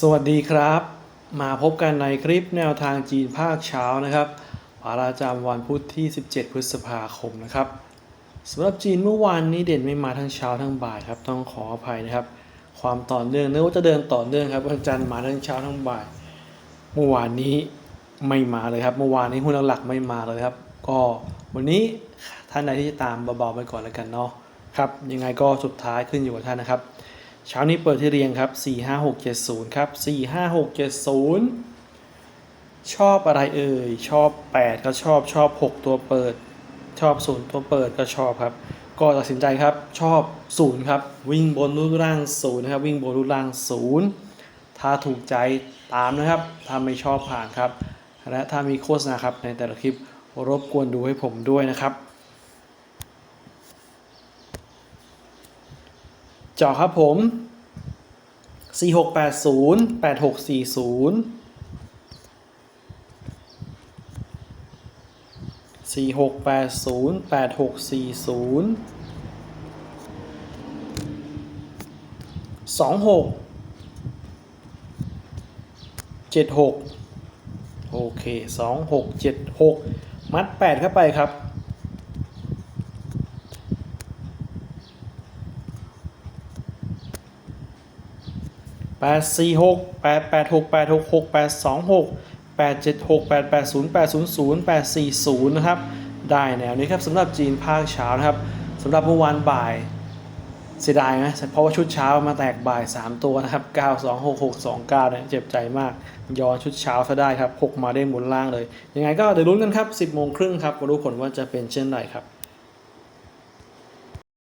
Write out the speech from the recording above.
สวัสดีครับ มาพบกันในคลิปแนวทางจีนภาคเช้านะครับวาระจำวันพุธที่ 17 พฤษภาคมนะครับสำหรับจีนเมื่อวานนี้เด่นไม่มาทั้งเช้าทั้งบ่ายครับต้องขออภัยนะครับ ความต่อเนื่องเนึกว่าจะเดินต่อเนื่องครับวันจันทร์มาทั้งเช้าทั้งบ่าย เมื่อวานนี้ไม่มาเลยครับ เมื่อวานนี้หุ้นหลักๆไม่มาเลยครับ ก็วันนี้ท่านใดที่จะตามเบาๆไปก่อนแล้วกันเนาะครับยังไงก็สุดท้ายขึ้นอยู่กับท่านนะครับ เช้านี้เปิดที่เรียงครับ 45670 ครับ 45670 ชอบอะไรเอ่ย ชอบ 8 ก็ชอบ ชอบ 6 ตัวเปิด ชอบ 0 ตัวเปิดก็ชอบครับ ก็ตัดสินใจครับ ชอบ 0 ครับ วิ่งบนรูปร่าง 0 นะครับ วิ่งบนรูปร่าง 0 ถ้าถูกใจตามนะครับ ถ้าไม่ชอบผ่านครับ และถ้ามีโฆษณาครับในแต่ละคลิปรบกวนดูให้ผมด้วยนะครับ เจาะครับผม 4680 8640 4680 8640 26 76 โอเค 2676 มัด 8 เข้าไปครับ แปดสี่หกแปดแปดหกแปดหกหกแปดสองหกแปดเจ็ดหกแปดแปดศูนย์แปดศูนย์ศูนย์แปดสี่ศูนย์นะครับ ได้แนวนี้ครับสำหรับจีนภาคเช้านะครับสำหรับเมื่อวานบ่ายเสียดายไหมเพราะว่าชุดเช้ามาแตกบ่าย 3 ตัวนะครับ 9 2 6 6 2 9เนี่ยเจ็บใจมาก ย้อนชุดเช้าซะได้ครับ 6 มาได้หมุนล่างเลย ยังไงก็เดี๋ยวลุ้นกันครับ 10โมงครึ่งครับมาดูผลว่าจะเป็นเช่นไรครับ